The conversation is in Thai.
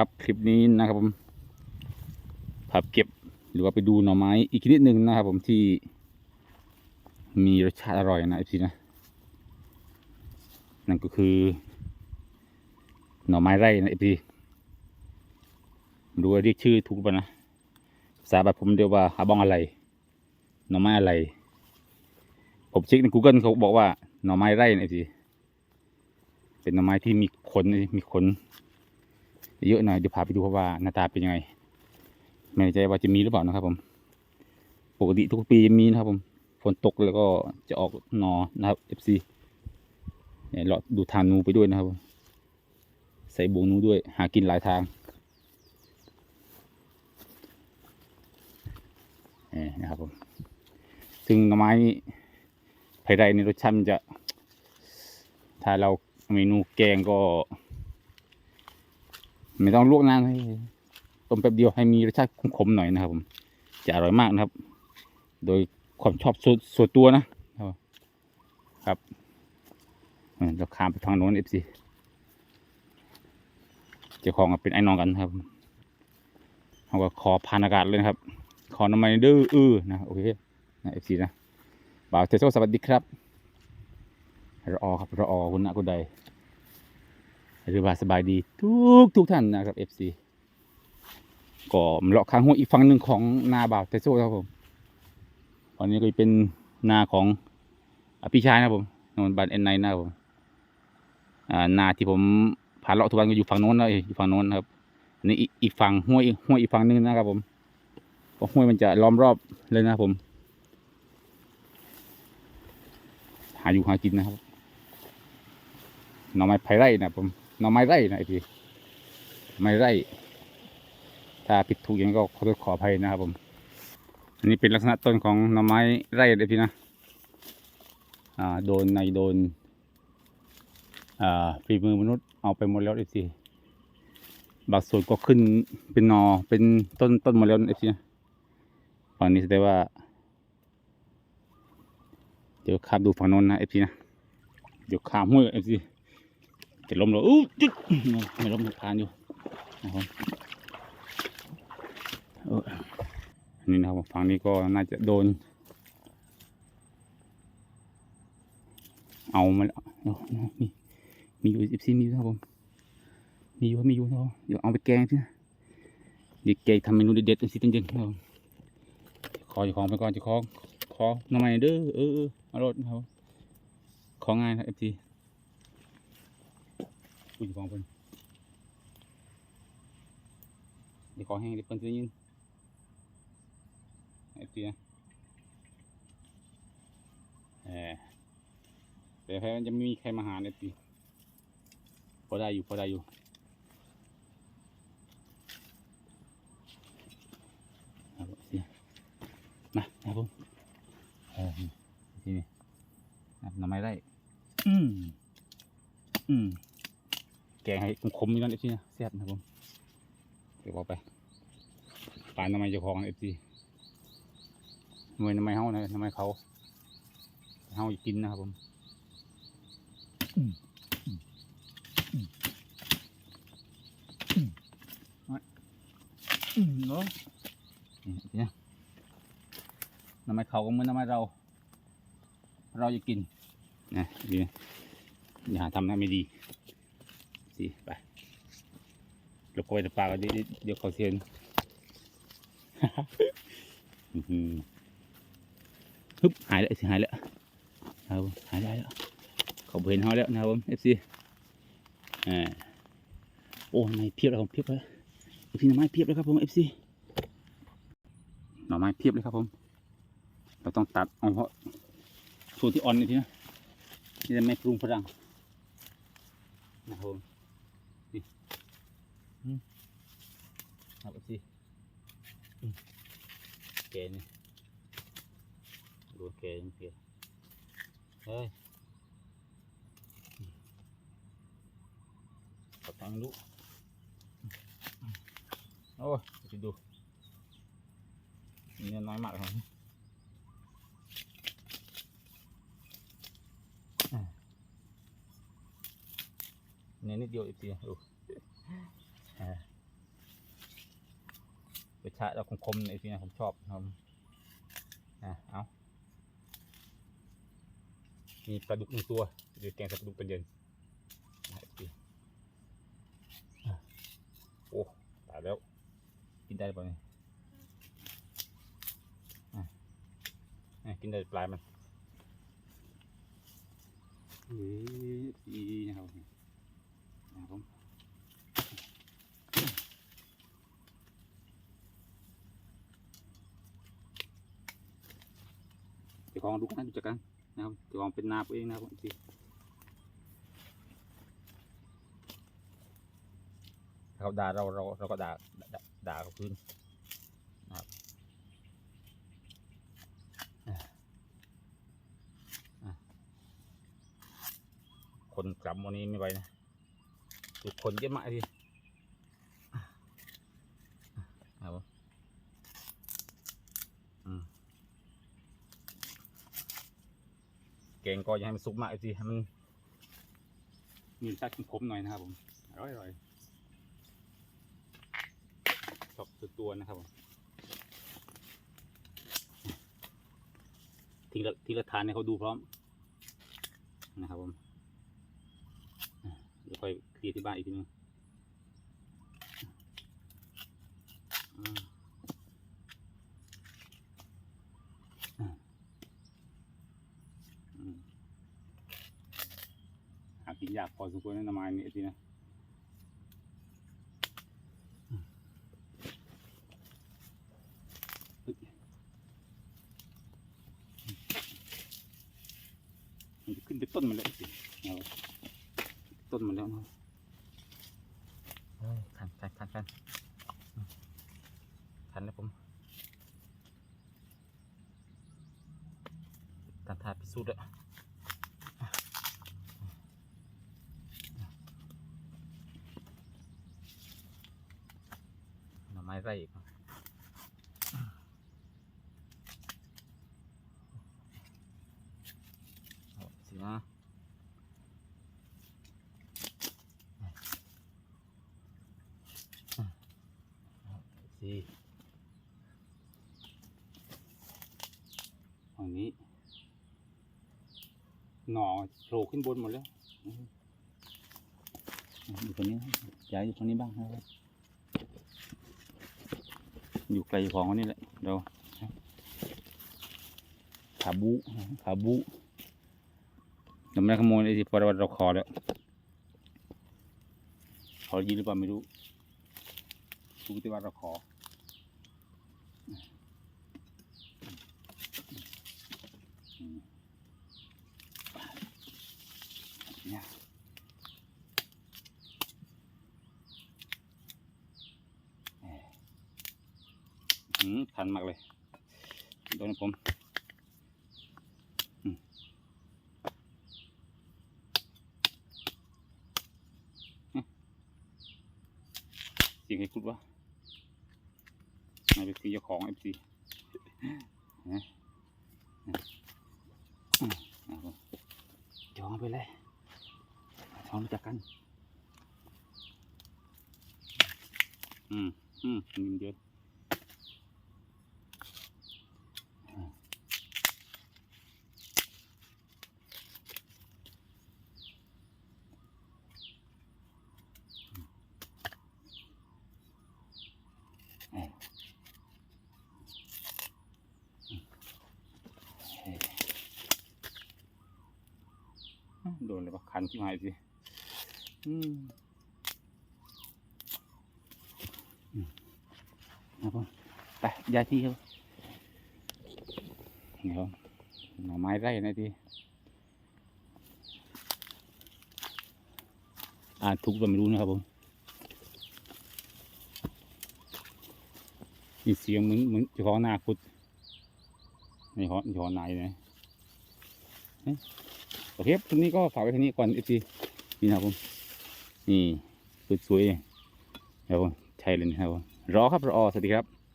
ครับคลิปนี้นะครับผมผับเก็บหรือว่าไปดูหน่อไม้อีกนิดนึงนะครับผมที่มีรสชาติอร่อยนะพี่นะ นั่นก็คือ หน่อไม้ไร่นะพี่ดูว่าเรียกชื่อถูกป่ะนะภาษาแบบผมเรียกว่าหาบ้องอะไร หน่อไม้อะไร ผมเช็คใน Google เขาบอกว่าหน่อไม้ไร่นะพี่เป็นหน่อไม้ที่มีขนมีขน เยอะหน่อยเดี๋ยวพาไปดูครับว่าหน้าตาเป็นยังไงไม่แน่ใจว่าจะมีหรือเปล่านะครับ ผม ปกติทุกปีจะมีนะครับ ผมฝนตกแล้วก็จะออกหนอนะครับ FC เนี่ยเราดูทางนูไปด้วยนะครับผมใส่บวงนูด้วย หากินหลายทางนี่นะครับผมซึ่งหน่อไม้ไผ่ไรในรสชาติมันจะ ถ้าเราเมนูแกงก็ ไม่ต้องลวกนานให้ต้มแป๊บเดียวให้มีรสชาติขมๆหน่อยนะครับผม จะอร่อยมากนะครับ โดยความชอบส่วนส่วนตัวนะครับเราข้ามไปทางโน้นเอฟซีเจ้าของเป็นไอ้น้องกันครับเขาก็ขอพานอากาศเลยนะครับ ขอน้ำมันดื้ออื้อนะโอเคนะเอฟซีนะบ่าวเทโซสวัสดีครับรอครับรอคุณนะคุณใด หรือว่าสบายดีทุกทุกท่านนะครับ FC ก็เลาะข้างห้วยอีกฝั่งหนึ่งของนาบ่าวเทโซ่ครับผมตอนนี้ก็เป็นนาของอภิชายนะผมนนบันเอ็นไนนะครับผมนาที่ผมผ่านเลาะทุกวันก็อยู่ฝั่งโน้นนะเอยอยู่ฝั่งโน้นครับอันนี้อีกอีฝั่งห้วยห้วยอีกฝั่งหนึงนะครับผมก็ห้วยมันจะล้อมรอบเลยนะผมหาอยู่หากินนะครับหน่อไม้ไผ่ไร่นะผม หน่อไม้ไร่นะไอพี่ไม้ไร่ ถ้าผิดถูกอย่างก็ขอโทษขออภัยนะครับผม อันนี้เป็นลักษณะต้นของหน่อไม้ไร่เลยพี่นะ อ่า โดนในโดน อ่าฝีมือมนุษย์เอาไปหมดแล้วไอพี่บางส่วนก็ขึ้นเป็นนอเป็นต้นต้นหมดแล้วไอพี่นะฝั่งนี้แสดงว่า เดี๋ยวข้ามดูฝั่งโน้นนะไอพี่นะ เดี๋ยวข้ามห้วยไอพี่ จะล้มแล้วอู้จิ๊กไม่ล้มผ่านอยู่นะครับเอออันนี้นะครับฝั่งนี้ก็น่าจะโดน เอามาแล้วมีมีอยู่สิบสี่มีอยู่นะครับผมมีอยู่มีอยู่นะครับเดี๋ยวเอาไปแกงสินะเดี๋ยวแกงทำเมนูเด็ดๆสิจริงๆครับขออยู่ของไปก่อนจะขอขอหน้ำมันเด้อเออออเอารถนะครับของ่ายนะเอฟซี คุยของเพิ่นเดี๋ยวขอแห้งเดี๋ยวเพิ่นจะยืนไอ้เตี้ยเออเดี๋ยวแพ้จะไม่มีใครมาหาเนี่ยตีพอได้อยู่พอได้อยู่เอาเตี้ยมาครับผมเออทีนี้นะหน่อไม้ไร่อืมอืม กงให้คมๆนี่นั่นเอฟซีแซ่บนะครับผมเดี๋ยวเอาไปปานทำไมจ้าของเอฟซีทำไมทำไมเฮานะทำไมเขาเฮาอยากกินนะครับผมเนาะนี่เนี่ยทำไมเขาก็เหมือนทำไมเรา เราอยากกินนะนี่อย่าทำนะไม่ดี สิไปหลบเข้าไปในป่าก็เดี๋ยวเดี๋ยวเขาเซียนฮึบหายแล้วสิหายแล้วนะครับหายได้แล้วเขาเห็นเขาแล้วนะครับผมเอฟซีอ่าโอ้ไม่เพียบเลยผมเพียบเลยเอฟซีหน่อไม้เพียบเลยครับผมเอฟซีหน่อไม้เพียบเลยครับผม เราต้องตัดเอาเพราะส่วนที่อ่อนนี่ทีนะนี่จะไม่ปรุงพลังนะครับผม ครับสิแกนี่ดูแกนี่เพียเฮ้ยขอตังค์ลูกโอ้ยจะดูนี่น้อยมากเลยเนี่ยนิดเดียวอีกทีดู อ่ารสชาติเราคมๆในที่นะผมชอบครับอะเอามีปลาดุกหนึ่งตัวเดี๋ยวแกงใส่ปลาดุกตอนเย็นนะอีกทีอะโอ้ตายแล้ว กินได้ปล่าเนี่ยอะกินได้ปลายมันเฮ้ยะครับนะครับผม เจ้าของดูกันดูจักกันนะครับเจ้าของเป็นนาตัวเองนะครับสิถ้าเขาด่าเราเราเราก็ด่าด่าด่าขาคืนนะครับคนกลับวันนี้ไม่ไหวนะทุกคนเยอะมากทีอะอะครับผมอืม แกงก็อยังให้มันสุกมากสิให้มันมีรสชาติขมๆหน่อยนะครับผมอร่อยอร่อยชอบตัวตัวๆนะครับผมทีละทีละทานให้เขาดูพร้อมนะครับผมเดี๋ยวค่อยเคลียร์ที่บ้านอีกทีนึงอืม อืมหากิน ยากพอสมควรนะน้ำมันนี่สินะอืมเฮ้ยมันจะขึ้นไปต้นมันแล้วต้นมันแล้วนะทันทันทันทันทันแล้วผมทันทาพิสูจน์อไม้ไร่อีกครับเอาสินะเอาสิฝั่งนี้ หน่อโผล่ขึ้นบนหมดแล้วอืมอยู่ตรงนี้ย้ายอยู่ตรงนี้บ้างนะครับ อยู่ไกลของนี่แหละเราขาบุขาบุเราไม่ได้ขโมยไอ้ที่พระว่าเราขอแล้วขอยินหรือเปล่าไม่รู้รู้ที่ว่าเราขออืมเนี่ย อืมทันมากเลยโดนผมสียงใครพูดวะนายเป็นสีเจ้าของเอฟซีนะจองไปเลยจองรู้จักกัน อืม อืมมีเยอะ เอ้ยเอ้ย โดนเลยปะคันที่หายสิอืมครับผมไปยาที่ครับเดี๋ยวหน่อไม้ไร่นะทีอ่าทุกเราไม่รู้นะครับผมมีเสียงเหมือนเหมือนเจ้าของนาคุดในหอนหอนายนะเอ๊ะ โอเคคลิปนี้ก็ฝากไว้ที่นี้ก่อนเอฟซีนี่นะครับผมนี่สวยๆเดี๋ยวผมใช่เลยนะครับรอครับรอสวัสดีครับ